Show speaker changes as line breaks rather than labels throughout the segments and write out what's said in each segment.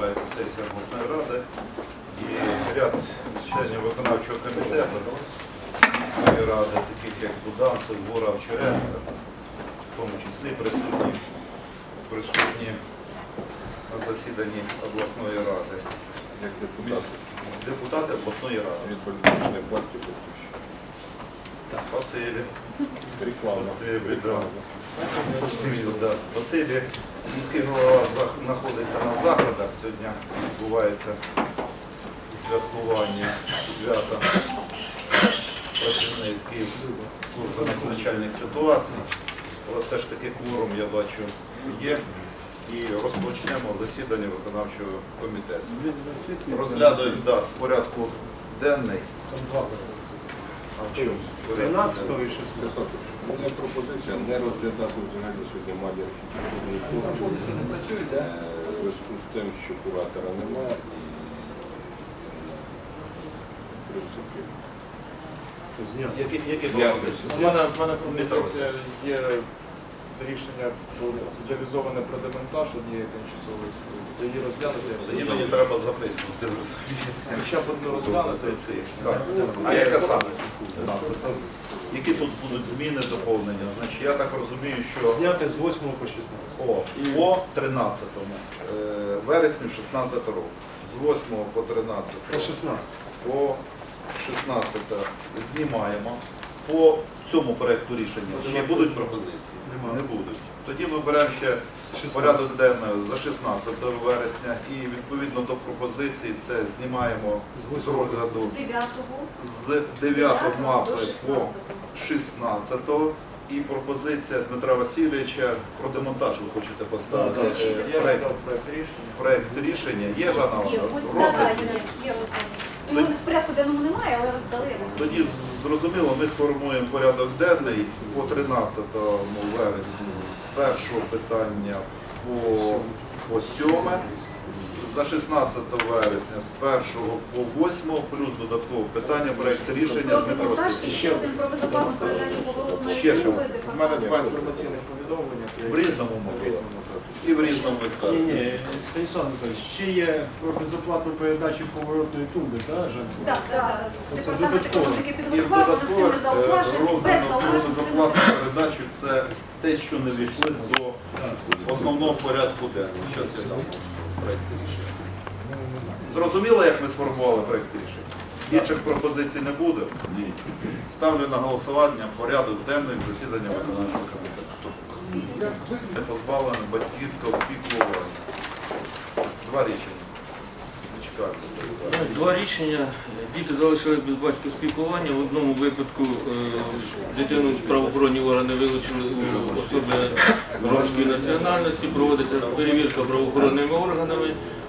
відбувається сесія обласної ради і ряд членів виконавчого комітету міської ради, таких як Буданцев, Гора, Вчоренко, в тому числі присутні, присутні на засіданні обласної ради.
Як депутат
Депутати обласної ради.
від політичної партії «Батьківщина».
Спасибі.
Реклама.
Спасибі, да. Спасибі. Міський голова знаходиться на заходах. Сьогодні відбувається святкування свята працівників служби надзвичайних ситуацій. Але все ж таки кворум, я бачу, є. І розпочнемо засідання виконавчого комітету. Розглядуємо да, з порядку денний. А в чому? Порядок денний.
і 16.
У мене пропозиція не розглядати взагалі сьогодні має архітектурний Е, в зв'язку з тим, що куратора немає і в принципі
Зняти.
Які, які пропозиції?
У мене, в мене пропозиція є рішення про завізоване про демонтаж однієї тимчасової споруди. То її розглянути.
Тоді мені треба записувати.
Хоча б одну розглянути.
А яка саме? Які тут будуть зміни, доповнення? Значить, я так розумію, що
Зняти з 8 по 16.
о, по 13 е, вересню 16 року. З 8 по 13
По 16.
по 16 знімаємо. По цьому проекту рішення ще будуть пропозиції? Не будуть. Тоді ми беремо ще
16.
порядок денний за 16 вересня і відповідно до пропозицій це знімаємо з розгляду
З 9
з 9
до
мапи по
16.
16 і пропозиція Дмитра Васильовича про демонтаж ви хочете поставити.
Так,
Е, Проект,
проект рішення.
є Жанна
Є, ось да, да, є, є роздані. Ну, в порядку денному немає, але роздали.
Тоді зрозуміло, ми сформуємо порядок денний по 13 вересня з першого питання по, по 7, за 16 вересня з 1 по 8, плюс додаткове питання, проект рішення Дмитро Васильович.
ще один про безоплатну передачу поворотної
Ще що?
У мене два інформаційних повідомлення.
В різному
так.
І в різному
Ні, ні, Станіслав Миколаївич, ще є про безоплатну передачу поворотної тумби, так, Жанна?
Так, так.
Це
Департамент
додатково.
економіки
І в
підготував, вони всі не зауважені, без
роздано про
зауважень.
безоплатну передачу це те, що не війшли до основного порядку денного. Зараз я дам проект рішення. Зрозуміло, як ми сформували проект рішення? Інших пропозицій не буде. Ставлю на голосування порядок денний засідання виконавчого комітету. Позбавлений батьківського піклування. Два рішення.
Два рішення. Діти залишились без батьківського спілкування. В одному випадку е, дитину правоохоронні органи вилучили у особи ромської національності. Проводиться перевірка правоохоронними органами.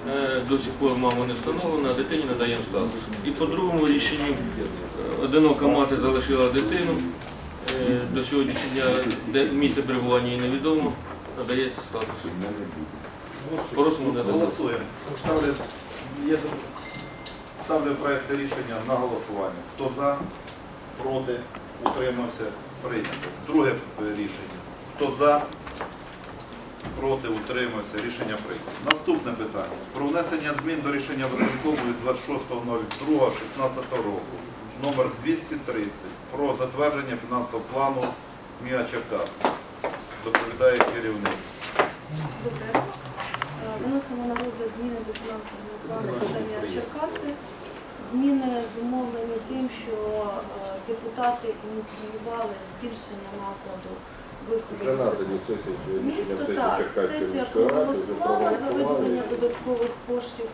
Е, До сих пор мама не встановлена, а дитині надаємо статус. І по другому рішенню е, одинока мати залишила дитину. Е, До сьогоднішнього дня місце перебування їй невідомо, надається статус. Просимо не.
Голосуємо. Ставлю, є, ставлю проект рішення на голосування. Хто за, проти, утримався, прийнято. Друге рішення. Хто за, проти, утримався, рішення прийнято. Наступне питання. Про внесення змін до рішення виконкому від 26.02.16 року номер 230 про затвердження фінансового плану МІА Черкас. Доповідає керівник.
Добре. Е, Виносимо на розгляд зміни до фінансового плану Академія Черкаси. Зміни зумовлені тим, що е, депутати ініціювали збільшення накладу
надані
Місто так, сесія проголосувала за виділення додаткових коштів.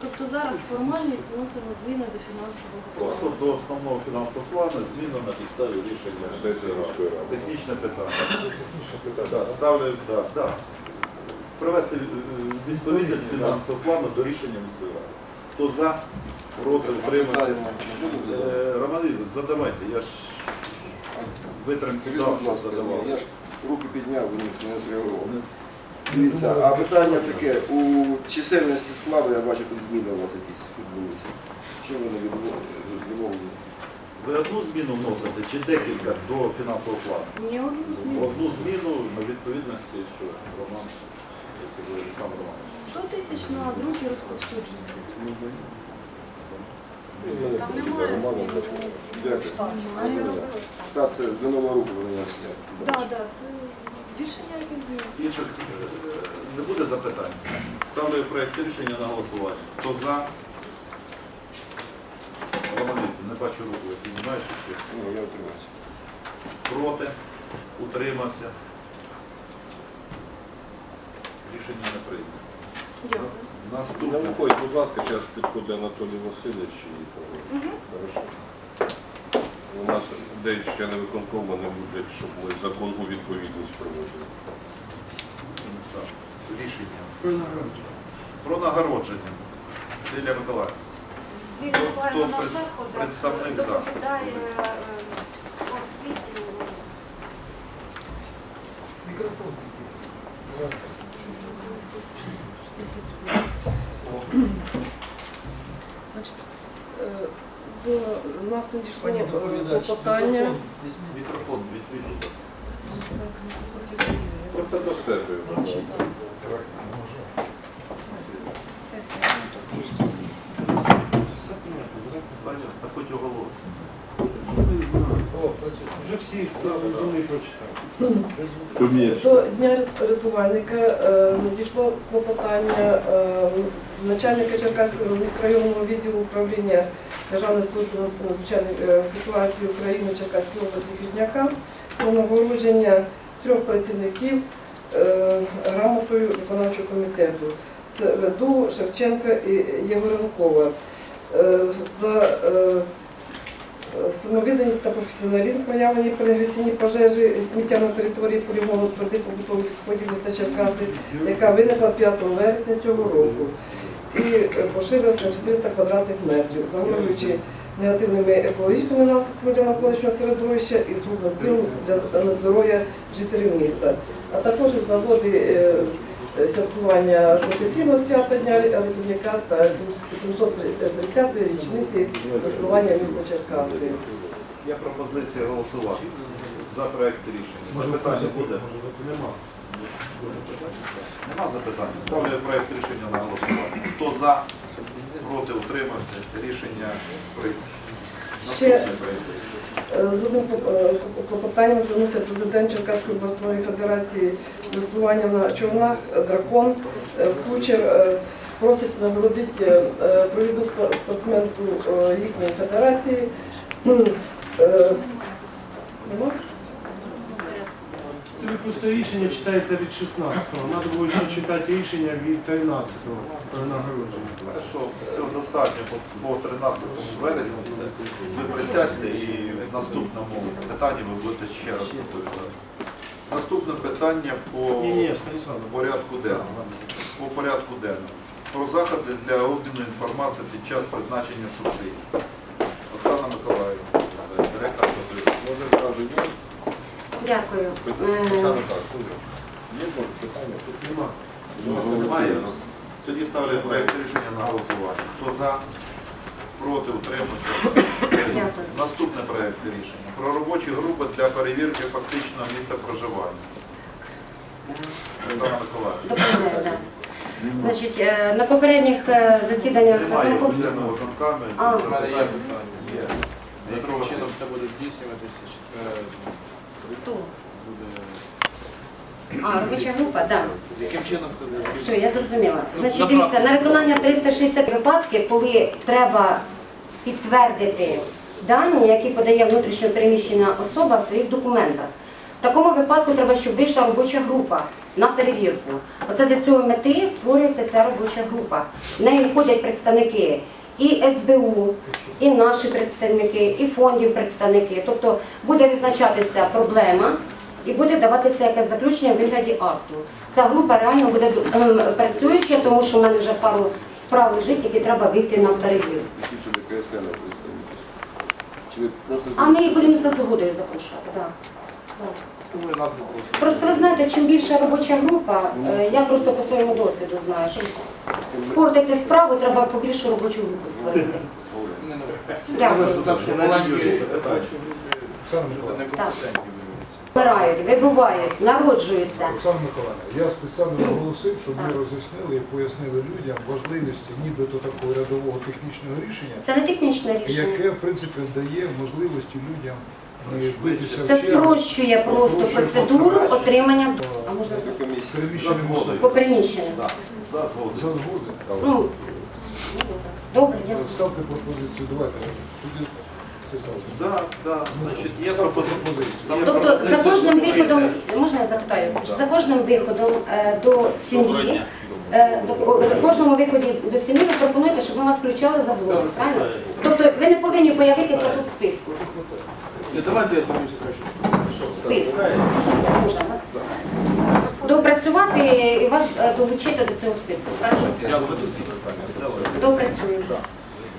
Тобто зараз формальність вносимо зміни до фінансового плану.
Просто до основного фінансового плану зміни на підставі рішення
Сесії ради.
Технічне питання. Ставлю, да, да. Привести е, відповідність фінансового плану до рішення міської ради. Хто за, проти, утримався. Е, Роман Ігорович, задавайте, я ж витримки дав, що задавав.
я ж руки підняв, ви не зреагував. Дивіться, а питання таке, у чисельності складу я бачу тут зміни у вас якісь відбулися. Чим вони відмовлені?
Ви одну зміну вносите чи декілька до фінансового плану?
Ні, одну зміну.
Одну зміну на відповідності, що Роман, Олександр Романович.
100 тисяч на другі розповсюдження.
Там немає.
Дякую. Штат це з минулого року вони.
Так, так, це більше ніяких змін.
Інших не буде запитань. Ставлю проект рішення на голосування. Хто за? Романюк, не бачу руку, ви піднімаєте чи?
Ну, я отримався.
Проти? Утримався? Рішення не прийнято.
Дякую.
Не виходь, будь ласка, зараз підходить Анатолій Васильович і поговоримо. Хорошо. У нас деякі члени виконкому не люблять, щоб ми закон у відповідність проводили.
Так, Рішення.
Про нагородження.
Про нагородження. Лілія Миколаївна.
Лілія
Хто
Миколаївна на заходах
представник, да.
доповідає е, відділу.
Значить, е, до нас надійшло е, клопотання.
Мікрофон візьміть.
Просто до себе.
Та хоч оголос.
Вже всі, хто розумний.
До Дня рятувальника е, надійшло клопотання е, начальника Черкаського міськрайонного відділу управління Державної служби надзвичайних е, ситуацій України Черкаської області Хізняка про нагородження трьох працівників е, грамотою виконавчого комітету. Це Веду, Шевченка і Єгоренкова. Е, За Самовідданість та професіоналізм проявлені при гасінні пожежі сміття на території полігону твердих побутових відходів міста Черкаси, яка виникла 5 вересня цього року і е, поширилась на 400 квадратних метрів, загрожуючи негативними екологічними наслідками для навколишнього середовища і згубним впливом для здоров'я жителів міста, а також з нагоди е, е, святкування професійного свята Дня рятівника та 730-ї річниці заснування міста Черкаси.
Є пропозиція голосувати за проект рішення. Запитання буде?
Нема.
Нема запитань. Ставлю проект рішення на голосування. Хто за, проти, утримався. Рішення прийнято.
Ще-. Е, З одним е, клопотанням звернувся президент Черкаської обласної федерації веслування на човнах е, дракон Кучер просить нагородити провідну спо- спортсменку їхньої федерації. Е?
Це ви просто рішення читаєте від 16-го. Треба було ще читати рішення від 13-го про нагородження.
Це що, все достатньо по- по 13 вересня. Ви присядьте і в наступному питанні ви будете ще раз доповідати. Наступне питання по порядку денному. По порядку денному. Про заходи для обміну інформації під час призначення субсидій. Оксана Миколаївна, директор КПІ.
Може, зразу є?
Дякую.
Питання?
Е,
Оксана Карпович. Є може питання?
Нема.
Немає? Тоді ставлю проєкт рішення на голосування. Хто за, проти, утримався.
Дякую.
Наступне проєкт рішення. Про робочі групи для перевірки фактичного місця проживання. Оксана Миколаївна.
Доповідаю, так. Значить, е, на попередніх е, засіданнях
Немає
виконкому-
членів виконками.
А.
Мене є
Запитання?
питання.
Є. Дмитро
Яким чином це буде здійснюватися? Чи це
Хто?
буде...
А, робоча група, так.
Яким чином це буде?
Все, я зрозуміла.
Ну,
Значить,
на
дивіться, на виконання 360 випадків, коли треба підтвердити дані, які подає внутрішньо переміщена особа в своїх документах. В такому випадку треба, щоб вийшла робоча група на перевірку. Оце для цього мети створюється ця робоча група. В неї входять представники і СБУ, і наші представники, і фондів представники. Тобто буде визначатися проблема і буде даватися якесь заключення в вигляді акту. Ця група реально буде ем, працююча, тому що в мене вже пару справ лежить, які треба вийти на
просто
А ми їх будемо за згодою запрошувати. Да.
Нас.
Просто ви знаєте, чим більша робоча група, е, я просто по своєму досвіду знаю, що спортити справу, треба побільшу робочу групу створити. Дякую.
Так, що люди.
Вмирають, вибувають, народжуються.
Оксана Миколаївна, я спеціально наголосив, щоб ми роз'яснили і пояснили людям важливість нібито такого рядового технічного рішення,
Це не технічне рішення.
яке в принципі дає можливості людям
Це спрощує просто процедуру отримання а можна по приміщенню.
За
згоди.
Ну, добре, дякую.
Ставте пропозицію, давайте. Тоді це зразу.
Да, да, значить, є пропозиція.
Тобто за кожним виходом, можна я запитаю, за кожним виходом е, до сім'ї, е, до, о, до кожному виході до сім'ї ви пропонуєте, щоб ми вас включали за згодом, правильно? Тобто ви не повинні появитися тут в списку.
Давайте я сьогодні краще.
В. Можна, так? Доопрацювати і вас е, долучити до цього списку. Хорошо?
Я веду ці питання. Давай.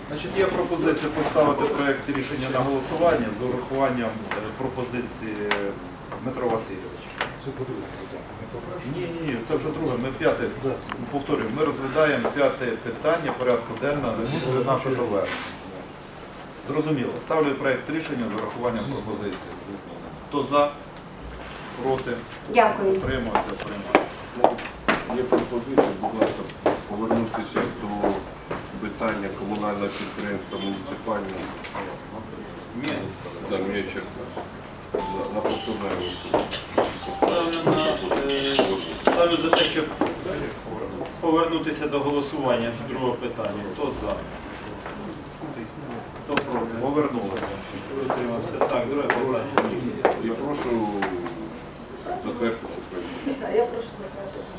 Значить, є пропозиція поставити проект рішення на голосування з урахуванням е, пропозиції Дмитро Васильовича.
Це по-друге питання. Не по-перше.
Ні, ні, ні, це вже друге. Ми п'яте, повторюю, ми розглядаємо п'яте питання порядку денного 13 вересня. Зрозуміло. Ставлю проект рішення з урахуванням пропозиції. Хто за, проти,
Дякую.
утримався, приймає.
Є пропозиція, будь ласка, повернутися до питання комунального підприємства муніципального. Да, мені Черкас. Да, На повторне голосування.
Ставлю, на, е, ставлю за те, щоб повернутися до голосування другого питання. Хто за?
Повернулися.
Так, друге питання.
І прошу затвердити.
Я прошу.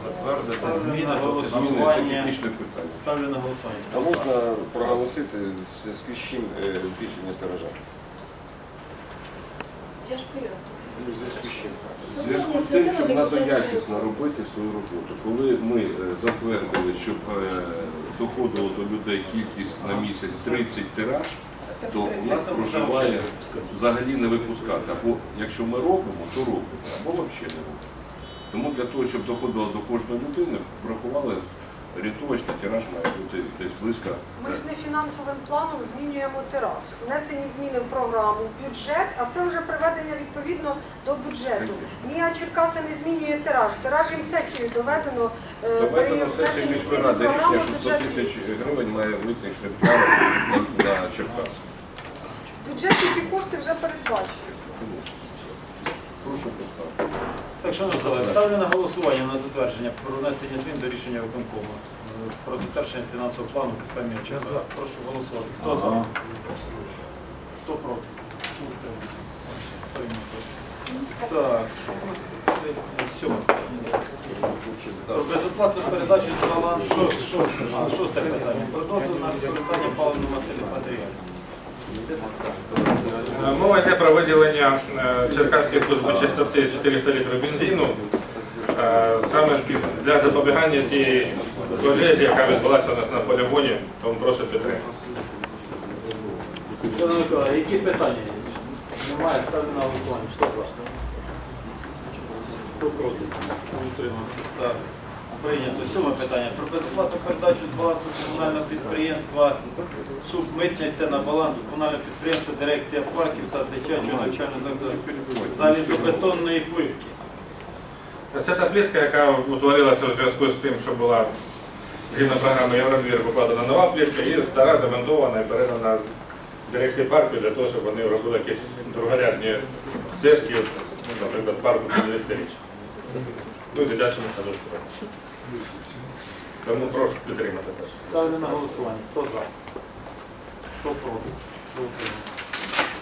Затвердити зміни до
голосування.
Це технічне питання.
Ставлю на голосування.
А можна проголосити в зв'язку з чим е, збільшення тиража?
Я ж поясню.
Ну, в зв'язку з чим?
В зв'язку з тим, що треба якісно робити свою роботу. Коли ми е, затвердили, щоб е, доходило до людей кількість на місяць 30 тираж, то у нас проживає взагалі не випускати. Або якщо ми робимо, то робимо, або взагалі не робимо. Тому для того, щоб доходило до кожної людини, врахували орієнтовочно тираж має бути десь близько.
Ми ж не фінансовим планом змінюємо тираж. Внесені зміни в програму, в бюджет, а це вже приведення відповідно до бюджету. Ні, а Черкаси не змінює тираж. Тираж їм сесію доведено. е,
сесії
внесення
міської ради рішення, що 100 тисяч гривень має виключне право на, на Черкас.
В бюджеті ці кошти вже передбачені.
Прошу поставити.
Так, шановні колеги, ставлю на голосування на затвердження про внесення змін до рішення виконкому е, про затвердження фінансового плану КП Мірченка. Прошу голосувати. Хто за? Хто проти? Утримався. Прийнято. Так, що у нас тут? Сьоме. Про безоплатну передачу з балансу. Шосте питання. Про дозвіл на використання паливно-мастильних матеріалів.
Мова йде про виділення е, Черкаської служби чистоти 400 літрів бензину е, саме для запобігання тієї пожежі, яка відбулася у нас на полігоні, тому прошу підтримати.
Які питання є? Немає, ставлю на голосування. Хто за? Хто проти? Утримався. Так. Прийнято. Сьоме питання. Про безоплатну передачу з балансу комунального підприємства Субмитниця на баланс комунального підприємства Дирекція парків та дитячого навчального закладу залізобетонної плитки.
Це та плітка, яка утворилася у зв'язку з тим, що була згідно програми Євродвір покладена нова плітка і стара демонтована і передана дирекції парку для того, щоб вони робили якісь другорядні стежки, ну, наприклад, парку 50 річ. Ну і дитячому садочку. Тому прошу підтримати теж.
Ставлю на голосування. Хто за? Хто проти? Хто утримався?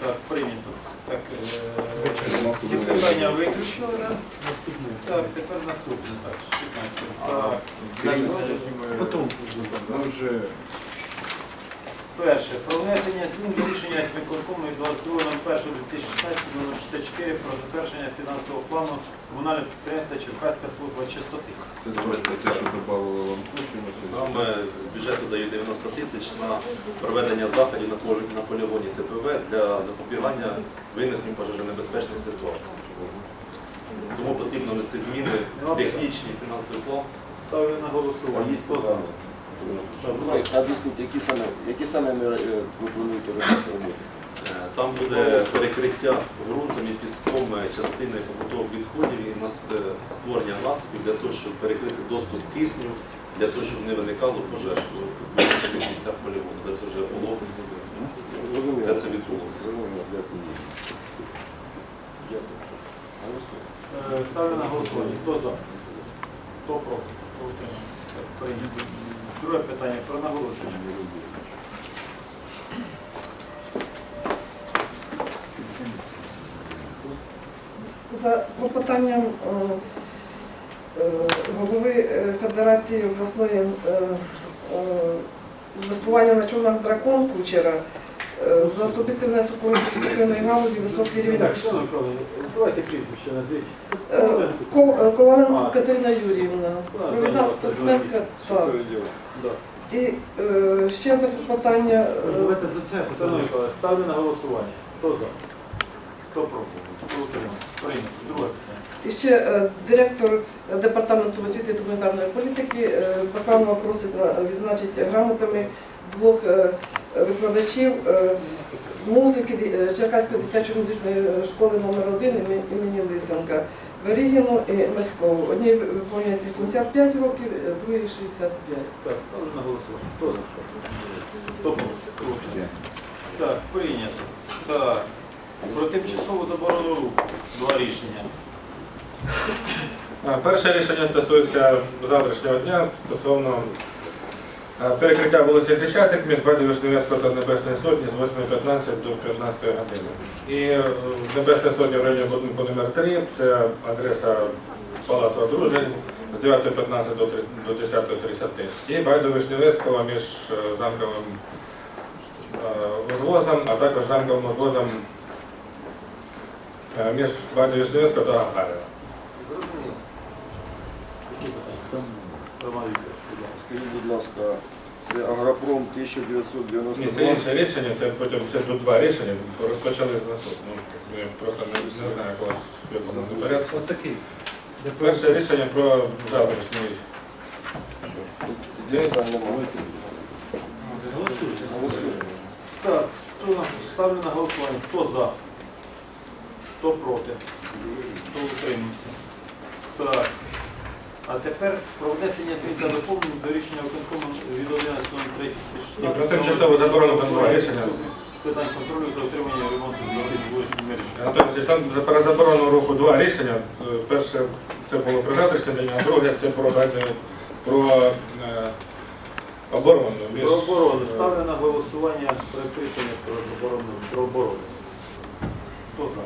Так, прийнято. Так, е, всі питання виключили, да? Наступне. Так, тепер наступне. Так, 16. Так.
Ми вже
Перше. Про внесення змін до рішення виконкому від 22.01.2016 номер 64 про затвердження фінансового плану комунального підприємства Черкаська служба чистоти.
це зробити те, що додавали вам коштів на
Нам е, бюджету дає 90 тисяч на проведення заходів на полі- на полігоні ТПВ для запобігання виникнень пожежонебезпечних ситуацій. Тому потрібно внести зміни в технічний фінансовий план.
Ставлю на голосування.
Об'ясніть, які саме, які саме ми, е, ви плануєте робити роботи?
Е, Там буде перекриття ґрунтом і піском е, частини побутових відходів і нас- е, створення насипів для того, щоб перекрити доступ кисню, для того, щоб не виникало пожеж у визначених місцях полігону, де це вже було, де це відбулося.
Зрозуміло, дякую. Дякую. Голосуємо.
Е, Ставлю на голосування. Хто за? Хто проти? Хто утримався? Прийнято. Друге питання про нагородження.
За попитанням е, е, голови е, Федерації обласної е, е, на човнах дракон кучера за особистий внесок у спортивної галузі високий рівень.
Так, шановні колеги, давайте прізвище назвіть.
Е, Ко- е, Коваленко Катерина Юріївна, провідна
зайняла
спортсменка. Так.
Да.
І е, ще одне клопотання. е,
Давайте за це. Шановні колеги, ставлю на голосування. Хто за? Хто проти? Хто утримався? Прийнято. Друге питання.
І ще е, директор департаменту освіти та гуманітарної політики е, Баканова просить на- відзначити грамотами двох е, викладачів е, музики е, Черкаської дитячої музичної школи номер 1 імені- Лисенка. Верігіну і Маськову. Одній виповнюється 75 років, е, другій 65.
Так, ставлю на голосування. Хто за? Хто проти? Так, прийнято. Так. Про тимчасову заборону руху. Два рішення.
Перше рішення стосується завтрашнього дня стосовно перекриття вулиці Хрещатик між Бадівишневецького та Небесної Сотні з 8.15 до 15 години. І е, Небесна Сотня в районі будинку номер 3 це адреса Палацу Одружень з 9.15 до 10.30. І Байдо-Вишневецького між е, замковим е, узвозом, а також замковим узвозом між Байдо-Вишневецького та Гагарина.
Зрозуміло. Які питання? Роман Вікторович, будь ласка.
Скажіть, будь ласка, це Агропром
Ні, це інше рішення, це потім це тут два рішення, розпочали з наступного. Я просто не, не знаю, якому порядку.
От такий.
Перше рішення про завтрашній.
Питань немає.
Голосуйте. Так, хто ставлю на голосування? Хто за? Хто проти? Хто утримався? Так. А тепер про внесення змін та доповнень до рішення виконкому від 11.03.16
Ні, про тимчасову заборону два рішення.
Питань контролю за отримання ремонту зворотних вуличних мереж.
Анатолій Олексійович, там за- про заборону руху два рішення. Е, Перше це було про завтрашній день, а друге це про ведення- про е, оборону.
Про оборону. Ставлю на голосування проект рішення про оборону. Про оборону. Хто за?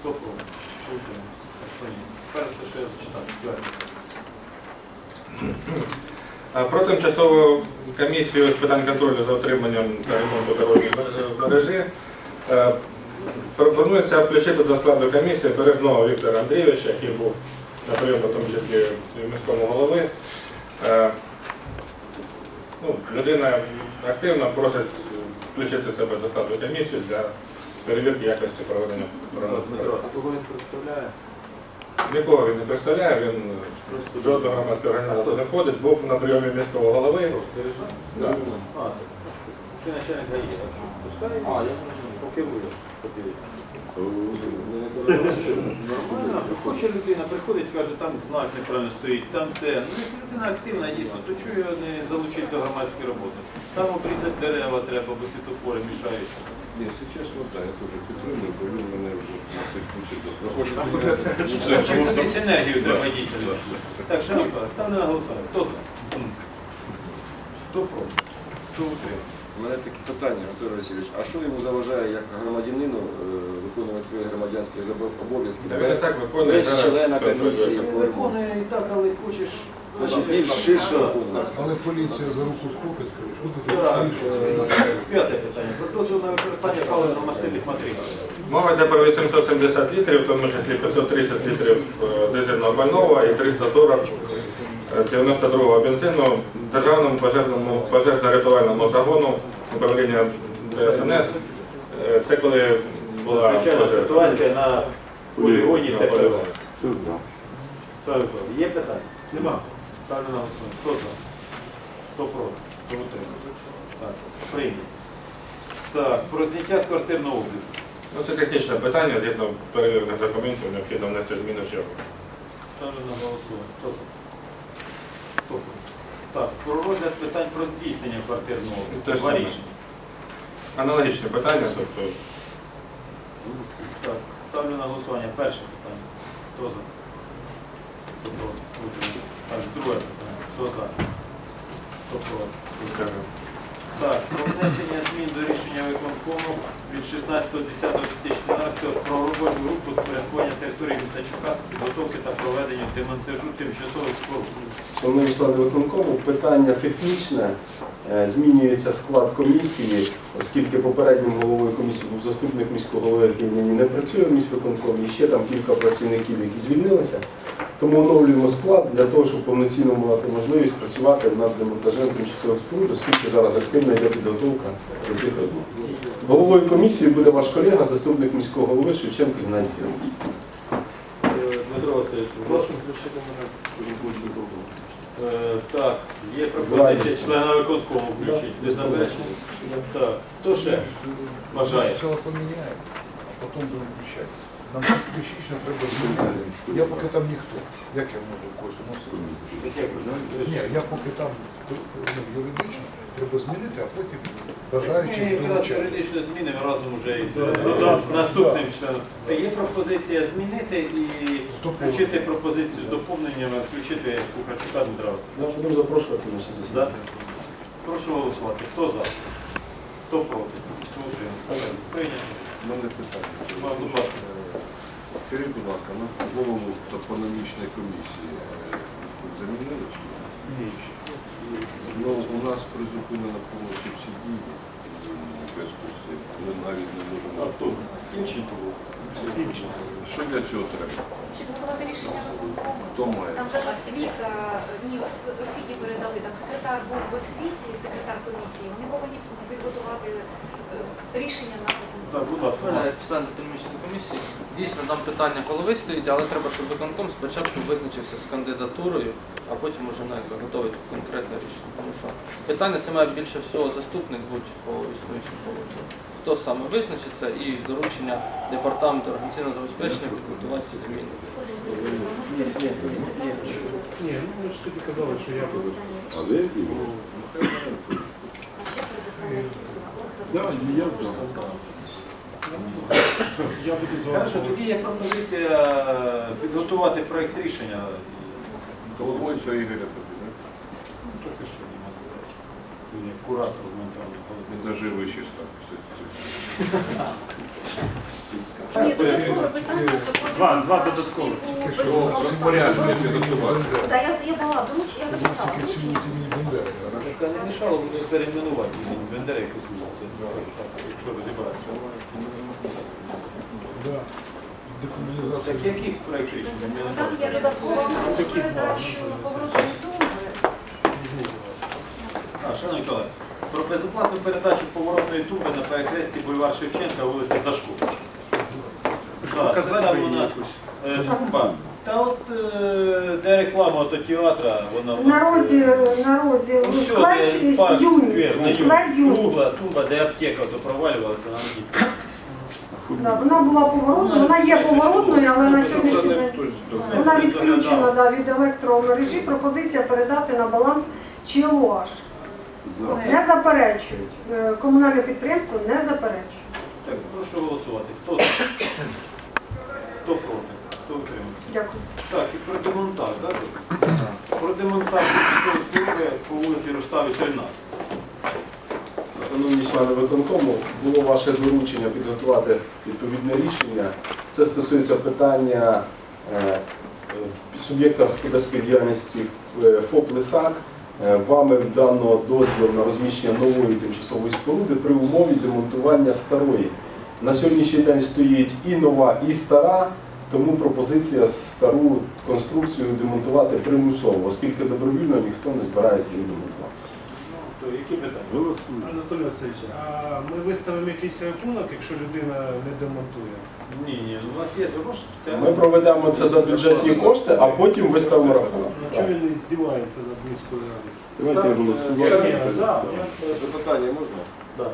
Хто проти? Хто утримався? Так, прийнято. Перше, що я зачитав.
Про тимчасову комісію з питань контролю за отриманням та ремонту дорожньої мережі е, пропонується включити до складу комісії бережного Віктора Андрійовича, який був на прийомі, в тому числі міському голови. Е, Ну, людина активно просить включити себе до складу комісії для перевірки якості проведення роботи.
Кого він представляє?
Нікого він не представляє, він в жодну громадську організацію не входить, був на прийомі міського голови. Да.
Чи начальник ГАІ? А що. А, я зрозумів. Подивіться. Нормально, хоче людина, приходить, каже, там знак неправильно стоїть, там те. Ну, як людина активна, дійсно, то його не залучити до громадської роботи? Там обрізати дерева треба, бо світофори мішають.
Ні, якщо чесно, так, я теж підтримую, бо він мене вже просить включити до складу.
Хоче десь енергію треба діти. Так, шановні ставлю на голосування. Хто за? Хто проти? Хто утримався?
У мене таке питання, Анатолій Васильович, а що йому заважає як громадянину е, виконувати свої громадянські обов'язки
Та він і так виконує
без
зараз
члена комісії?
Виконує і так, але хочеш...
Але поліція за руку схопить, що тут
е, П'яте питання. Про дозвіл на використання паливно-мастильних матеріалів.
Мова йде про 870 літрів, в тому числі 530 літрів е, дизельного пального і 340 е, 92-го бензину державному пожежному пожежно-рятувальному загону управління ДСНС. Е, Це коли була
Звичайна
пожежа.
ситуація на полігоні
На полігоні.
Є питання? Нема. Ставлю на голосування. Хто за? Хто проти? Хто утримався? Так, прийнято. Так, про зняття з квартирного обліку.
Ну, це технічне питання, згідно перевірених документів, необхідно внести зміни в чергу.
Ставлю на голосування. Хто за? Хто проти? Так, про розгляд питань про здійснення квартирного обліку.
Те ж
Два
саме.
рішення.
Аналогічне питання, тобто
Так, ставлю на голосування. Перше питання. Хто за? Хто проти? Так, друге питання. Хто за? Хто проти? Так, про внесення змін до рішення виконкому від 16.10.2014 про робочу групу з порядкування території міста Черкаси, підготовки та проведення демонтажу тимчасових споруд.
Шановні члени виконкому, питання технічне. Е, Змінюється склад комісії, оскільки попереднім головою комісії був заступник міського голови, який нині не працює в міськвиконкомі, і ще там кілька працівників, які звільнилися. Тому оновлюємо склад для того, щоб повноцінно мати можливість працювати над демонтажем тимчасових споруд, оскільки зараз активно йде підготовка до цих робіт. Головою комісії буде ваш колега, заступник міського голови Шевченко Геннадій Кірович.
Дмитро Васильович, прошу. Е, Так, є пропозиція члена виконкому включити. Ви завершили? Так, хто ще бажає?
Сначала поміняємо, а потім будемо включати. Нам технічно треба змінити. Я поки там ніхто. Як я можу когось вносити? Ні, я поки там ну, юридично треба змінити, а потім бажаючи
Ми якраз
долучати.
юридично зміни ми разом вже із з наступним членом. Та Є пропозиція змінити і включити пропозицію з доповненнями, включити Кухарчука Дмитра Васильовича.
Будемо запрошувати на всі
Да? Прошу голосувати. Хто за? Хто проти? Хто утримався? Прийнято.
У мене питання.
Будь ласка.
Скажіть, будь ласка, нас голову топономічної комісії е, замінили чи ні? Ну, у нас призупинено повністю всі дії у зв'язку з цим. Ми навіть не можемо.
Інший
Що для цього треба?
Підготувати рішення виконкому.
Хто має?
Там же ж освіта, ні, освіті передали, там секретар був в освіті, секретар комісії, вони повинні підготувати е, рішення на.
Так, будь ласка.
як член економічної комісії. Дійсно, там питання голови стоїть, але треба, щоб виконком спочатку визначився з кандидатурою, а потім уже ну, якби, готовить конкретне рішення. Тому що питання це має більше всього заступник будь по існуючим положенням. Хто саме визначиться і доручення департаменту організаційного забезпечення підготувати зміни.
Ні, ну ви ж тоді казали, що я буду.
А де
Я буду з.
Хорошо, тоді є пропозиція е, підготувати проєкт рішення.
Головою цього Ігоря тобі, так?
Ну, Тільки що нема заперечень. Він як куратор гуманітарної
Він навіть вищий став.
Ні, додаткове питання це
Два, два додаткових.
і
Тільки
по
що
безпеці.
порядку не підготували.
Да, я, я дала доручення, я записала доручення.
ці мені бандери.
Яка не мішало буде перейменувати Бендера якось вулицю, так, якщо розібратися. Так який проєкт рішення? Мені не
Там є додаткова передачу поворотної тумби.
А, шановні колеги, про безоплатну передачу поворотної тумби на перехресті бульвар Шевченка, вулиця Дашко. Так, це там у нас е. Та от е, де реклама ото театра, вона у
На
нас,
розі,
е,
на розі,
Ось
сквер
де парк, сквер, на
юність, сквер.
Кругла тумба, де аптека ото провалювалася, вона не дійсно.
Да, вона була поворотною, вона є поворотною, але на сьогоднішній день вона відключена да, від електромережі. Пропозиція передати на баланс ЧЛОАЖ. Не заперечують. Е, Комунальне підприємство не заперечує.
Так, прошу голосувати. Хто за? Хто проти? Хто утримався?
Дякую.
Так, і про демонтаж, так? Про демонтаж військової служби по вулиці Руставі 13.
Шановні члени виконкому, було ваше доручення підготувати відповідне рішення. Це стосується питання е, е, суб'єкта господарської діяльності е, ФОП «Лисак». Вами дано дозвіл на розміщення нової тимчасової споруди при умові демонтування старої. На сьогоднішній день стоїть і нова, і стара, тому пропозиція стару конструкцію демонтувати примусово, оскільки добровільно ніхто не збирається її демонтувати.
То які питання?
Анатолій Васильович, а ми виставимо якийсь рахунок, якщо людина не демонтує?
Ні, ні, ну, у нас є гроші спеціально.
Ми проведемо це за бюджетні кошти, а потім виставимо рахунок.
Ну чого він не здівається над міською радою?
Давайте
Ні, за.
Запитання можна?
Да.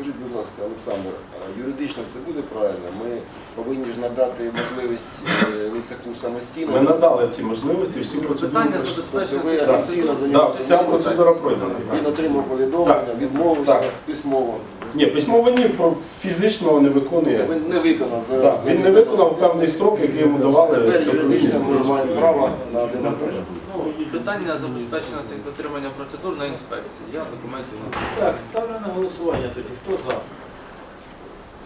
Скажіть, будь ласка, Олександр, а юридично це буде правильно? Ми повинні ж надати можливість е, лисаку самостійно.
Ми надали ці можливості, всі процедури.
Питання
пройшли.
Тобто ви офіційно до
Так, вся процедура пройдена.
Він отримав повідомлення, відмовився письмово.
Ні, письмово ні, про фізично не виконує.
Він не виконав за
Так, він не виконав певний строк, який йому давали.
Тепер юридично ми маємо право на демонтаж.
Ну, питання забезпечення цих дотримання процедур на інспекції. Я документів не
Так, ставлю на голосування тоді. Хто за?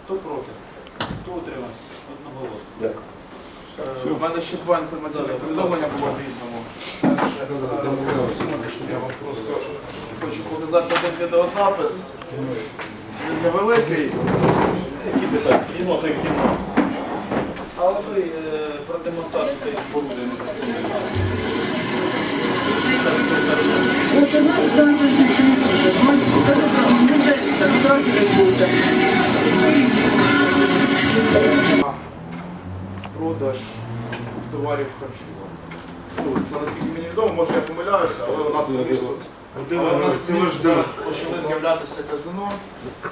Хто проти? Хто утримався? Одноголосно.
Дякую.
У мене ще два інформаційні повідомлення було різному. Перше, зараз я вам просто хочу показати один відеозапис. Невеликий.
Які питання? Кіно, то кіно. Але ви е, про демонтаж цієї споруди не зацінили.
Продаж товарів харчування. Ну, це наскільки мені відомо, може я помиляюся, але у нас. Але у нас по почали з'являтися казино.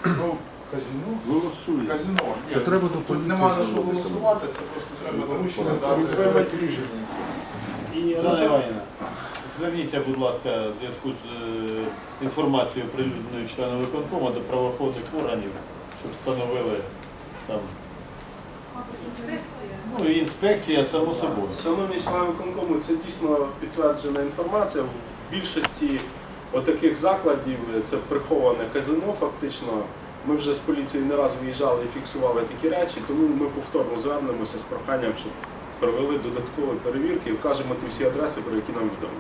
Ну, казино? Казино. Ні,
треба до
тут немає на що голосувати, це просто треба доручення дати.
Олена Іванівна, зверніться, будь ласка, в зв'язку з е, інформацією прилюдненою членом виконкому до правоохоронних органів, щоб встановили там,
Інспекція.
ну і інспекція, само собою.
Шановні члени виконкому, це дійсно підтверджена інформація. В більшості отаких закладів це приховане казино, фактично. Ми вже з поліцією не раз виїжджали і фіксували такі речі, тому ми повторно звернемося з проханням, щоб провели додаткові перевірки і вкажемо ті всі адреси, про які нам відомо.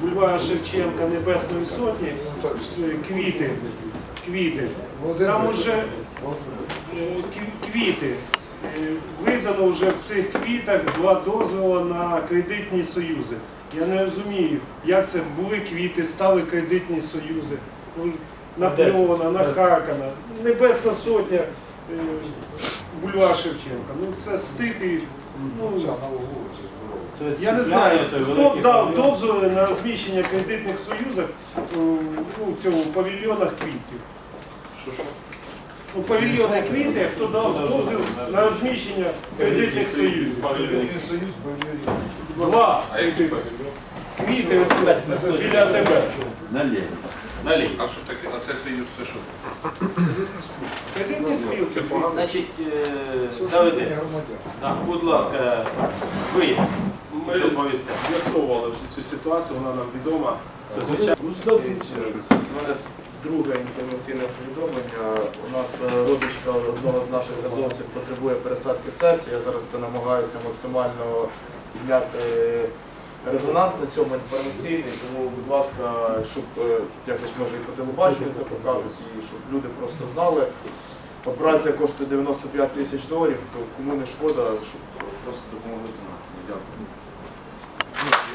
Бульвара Шевченка Небесної Сотні, квіти, квіти. Там уже е, квіти. Видано вже в цих квітах два дозволи на кредитні союзи. Я не розумію, як це були квіти, стали кредитні союзи. Ну, Наполеона, Нахакана, Небесна Сотня, е, бульвар Шевченка. Ну це стид і, ну,
Це
я не знаю, хто дав дозволи на розміщення кредитних союзів ну, в цьому павільйонах квітів. У павільйони квіти, хто дав дозвіл на розміщення кредитних союзів. Два квіти ось біля тебе.
Налій.
А що таке? А це союз це що?
Кредитні спілки.
Значить, е, Давиде, будь ласка, ви
Ми з'ясовували цю ситуацію, вона нам відома. Це звичайно.
Друге інформаційне повідомлення. У нас е, родичка одного з наших газовців потребує пересадки серця. Я зараз це намагаюся максимально підняти резонанс на цьому інформаційний, тому, будь ласка, щоб е, якось може і по телебаченню це покажуть, і щоб люди просто знали. Операція коштує 95 тисяч доларів, то кому не шкода, щоб просто допомогли фінансово. Дякую.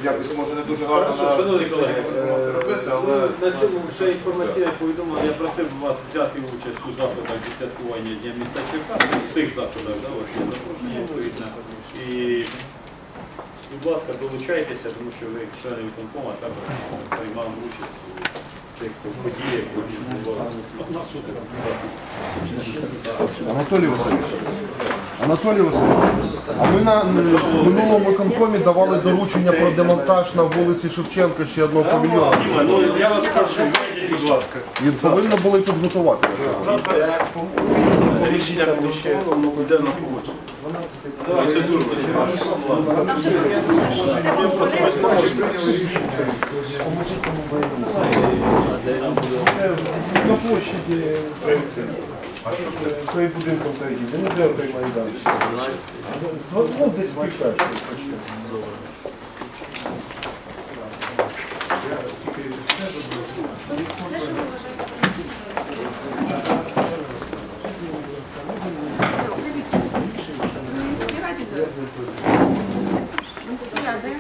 Ну, Якось може не дуже гарно
Хорошо, шановні колеги,
це робити, але
на цьому ще інформаційне повідомлення. Я просив вас взяти участь у заходах до святкування Дня міста Черкас, у всіх заходах, да, вас є запрошення відповідне. І, будь ласка, долучайтеся, тому що ви члени виконкома також приймали участь у всіх цих подіях, які відбувалися. На суд.
Анатолій Васильович, Анатолій Васильович, а ми на минулому виконкомі давали доручення про демонтаж на вулиці Шевченка ще одного павільйону.
Ну, я вас прошу, вийдіть, будь ласка.
І повинні були підготувати.
рішення ще йде на погодження. Процедуру.
Говорити.
На площаді а що це? Перед будинком торгівлі. Ну де той майдан? Ну десь почти.
Все, що ви вважаєте. Зараз. Міській раді.